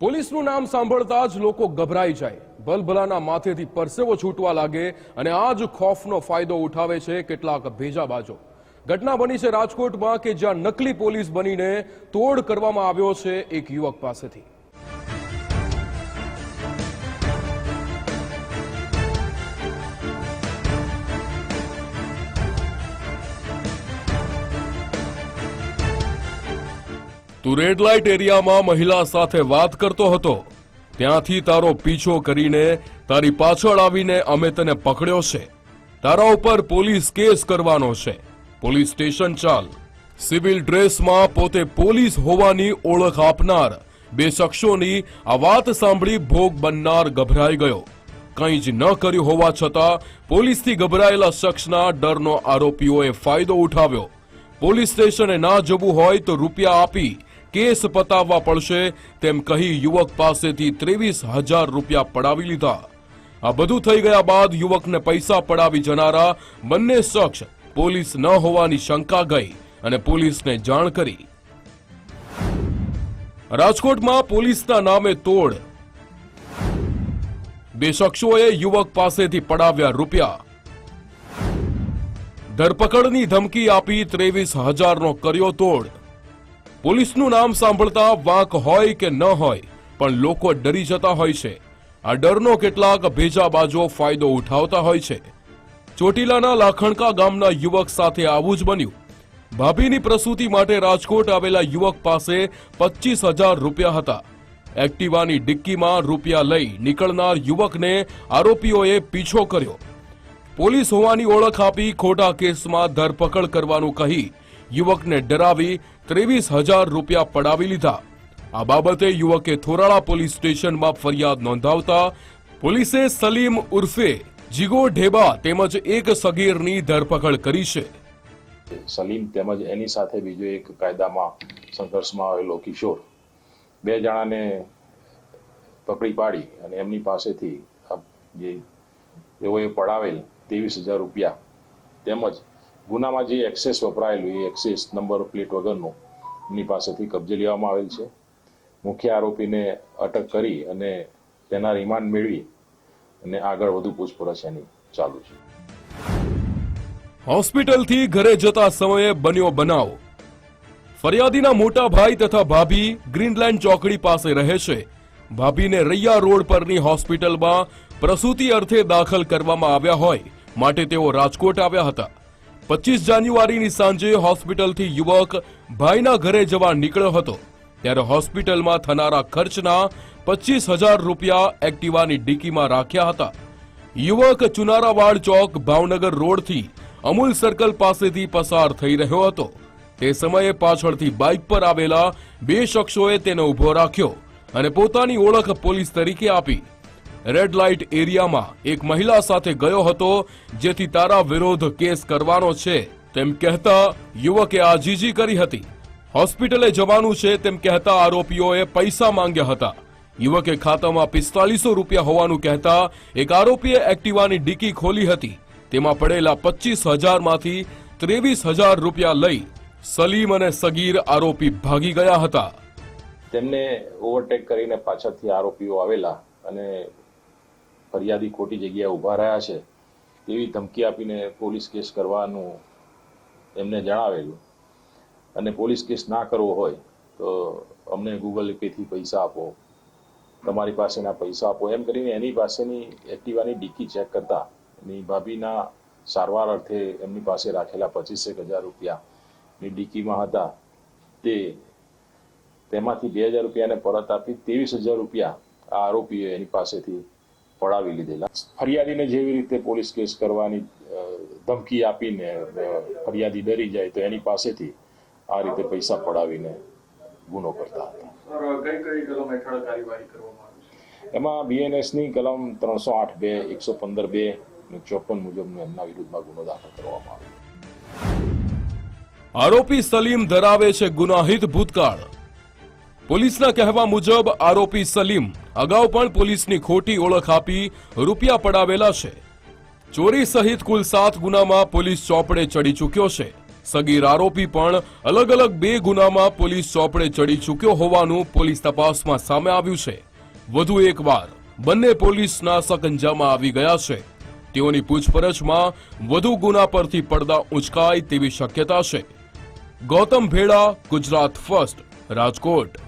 પોલીસનું નામ સાંભળતા જ લોકો ગભરાઈ જાય. ભલભલાના માથેથી પરસેવો છૂટવા લાગે અને આ જ ખોફનો ફાયદો ઉઠાવે છે કેટલાક ભેજાબાજો. ઘટના બની છે રાજકોટમાં કે જ્યાં નકલી પોલીસ બનીને તોડ કરવામાં આવ્યો છે એક યુવક પાસેથી. તું રેડ લાઇટ એરિયામાં મહિલા સાથે વાત કરતો હતો. ત્યાંથી તારો પીછો કરીને તારી પાછળ આવીને અમે તને પકડ્યો છે. તારા ઉપર પોલીસ કેસ કરવાનો છે. પોલીસ સ્ટેશન ચાલ. સિવિલ ડ્રેસમાં પોતે પોલીસ હોવાની ઓળખ આપનાર બે શખ્સોની આ વાત સાંભળી ભોગ બનનાર ગભરાઈ ગયો. કંઈ જ ન કર્યું હોવા છતાં પોલીસથી ગભરાયેલા શખ્સના ડરનો આરોપીઓએ ફાયદો ઉઠાવ્યો. પોલીસ સ્ટેશને ના જવું હોય તો રૂપિયા આપી કેસ પતાવવા પડશે તેમ કહી યુવક પાસેથી ત્રેવીસ હજાર રૂપિયા પડાવી લીધા. આ બધું થઈ ગયા બાદ યુવકને પૈસા પડાવી જનારા બંને શખ્સ પોલીસ ન હોવાની શંકા ગઈ અને પોલીસને જાણ કરી. રાજકોટમાં પોલીસના નામે તોડ. બે શખ્સોએ યુવક પાસેથી પડાવ્યા રૂપિયા. ધરપકડની ધમકી આપી ત્રેવીસ હજારનો કર્યો તોડ. પોલીસનું નામ સાંભળતા વાંક હોય કે ન હોય, પણ લોકો ડરી જતા હોય છે. આ ડરનો કેટલાક ભેજાબાજો ફાયદો ઉઠાવતા હોય છે. ચોટીલાના લાખણકા ગામના યુવક સાથે આવું જ બન્યું. ભાભીની પ્રસૂતિ માટે રાજકોટ આવેલા યુવક પાસે પચીસ હજાર રૂપિયા હતા. એક્ટિવાની ડિક્કીમાં રૂપિયા લઈ નીકળનાર યુવકને આરોપીઓએ પીછો કર્યો. પોલીસ હોવાની ઓળખ આપી ખોટા કેસમાં ધરપકડ કરવાનું કહી યુવકને ડરાવી ત્રેવીસ હજાર રૂપિયા પડાવી લીધા. આ બાબતે યુવકે થોરાળા પોલીસ સ્ટેશનમાં ફરિયાદ નોંધાવતા પોલીસે સલીમ ઉર્ફે જીગો ઢેબા તેમજ એક સગીરની ધરપકડ કરી છે. સલીમ તેમજ એની સાથે બીજો એક કાયદામાં સંઘર્ષમાં આવેલો કિશોર. બે જણાને પકડી પાડી અને એમની પાસેથી જે એઓએ પડાવેલ ત્રેવીસ હજાર રૂપિયા તેમજ ગુનામાં જે એક્સેસ વપરાયેલું એ એક્સેસ નંબર પ્લેટ વગરનું એમની પાસેથી કબજે લેવામાં આવેલ છે. મુખ્ય આરોપીને અટક કરી અને તેના રિમાન્ડ મેળવી અને આગળ વધુ પૂછપરછ એની ચાલુ છે. હોસ્પિટલથી ઘરે જતા સમયે બન્યો બનાવ. ફરિયાદીના મોટા ભાઈ તથા ભાભી ગ્રીનલેન્ડ ચોકડી પાસે રહે છે. ભાભીને રૈયા રોડ પરની હોસ્પિટલમાં પ્રસૂતિ અર્થે દાખલ કરવામાં આવ્યા હોય માટે તેઓ રાજકોટ આવ્યા હતા. પચીસ જાન્યુઆરીની સાંજે હોસ્પિટલથી યુવક ભાઈના ઘરે જવા નીકળ્યો હતો. ત્યારે હોસ્પિટલમાં થનારા ખર્ચના પચીસ હજાર રૂપિયા એક્ટિવાની ડીકીમાં રાખ્યા હતા. યુવક ચુનારાવાડ ચોક ભાવનગર રોડથી અમૂલ સર્કલ પાસેથી પસાર થઈ રહ્યો હતો. તે સમયે પાછળથી બાઇક પર આવેલા બે શખ્સોએ તેને ઊભો રાખ્યો અને પોતાની ઓળખ પોલીસ તરીકે આપી. રેડ લાઇટ એરિયામાં એક મહિલા સાથે ગયો હતો, જેથી તારા વિરોધ કેસ કરવાનો છે. તેમ કહેતા યુવકે આજીજી કરી હતી. હોસ્પિટલે જવાનું છે તેમ કહેતા આરોપીઓએ પૈસા માંગ્યા હતા. યુવકે ખાતામાં પિસ્તાલીસો રૂપિયા હોવાનું કહેતા એક આરોપીએ એક્ટિવાની ડીકી ખોલી હતી. તેમાં પડેલા પચીસ હજારમાંથી ત્રેવીસ હજાર રૂપિયા લઈ સલીમ અને સગીર આરોપી ભાગી ગયા હતા. તેમને ઓવરટેક કરીને પાછળથી આરોપીઓ આવેલા અને ફરિયાદી ખોટી જગ્યાએ ઊભા રહ્યા છે, તેવી ધમકી આપીને પોલીસ કેસ કરવાનું એમને જણાવેલું. અને પોલીસ કેસ ના કરવો હોય તો અમને ગૂગલ પેથી પૈસા આપો. તમારી પાસેના પૈસા આપો. એમ કરીને એની પાસેની એક્ટિવાની ડીકી ચેક કરતા એની ભાભીના સારવાર અર્થે એમની પાસે રાખેલા પચીસેક હજાર રૂપિયાની ડીકીમાં હતા. તે તેમાંથી બે હજાર રૂપિયાને પરત આપી, ત્રેવીસ હજાર રૂપિયા આ આરોપીએ એની પાસેથી પડાવી લીધેલા. ફરિયાદીને જેવી રીતે પોલીસ કેસ કરવાની ધમકી આપીને ફરિયાદી ડરી જાય તો એની પાસેથી આ રીતે પૈસા પડાવીને ગુનો કરતા હતા. સર કઈ કઈ કલમ હેઠળ કાર્યવાહી કરવામાં આવી છે? એમાં બીએનએસની કલમ ત્રણસો આઠ બે એકસો પંદર બે અને ચોપન મુજબનો એમના વિરુદ્ધમાં ગુનો દાખલ કરવામાં આવ્યો. આરોપી સલીમ ધરાવે છે ગુનાહિત ભૂતકાળ. પોલીસના કહેવા મુજબ, આરોપી સલીમ અગાઉ પણ પોલીસની ખોટી ઓળખ આપી રૂપિયા પડાવેલા છે. ચોરી સહિત કુલ સાત ગુનામાં પોલીસ ચોપડે ચડી ચૂક્યો છે. સગીર આરોપી પણ અલગ અલગ બે ગુનામાં પોલીસ ચોપડે ચડી ચૂક્યો હોવાનું પોલીસ તપાસમાં સામે આવ્યું છે. વધુ એકવાર બંને પોલીસના સકંજામાં આવી ગયા છે. તેઓની પૂછપરછમાં વધુ ગુના પરથી પડદા ઉંચકાય તેવી શક્યતા છે. ગૌતમ ભેડા, ગુજરાત ફર્સ્ટ, રાજકોટ.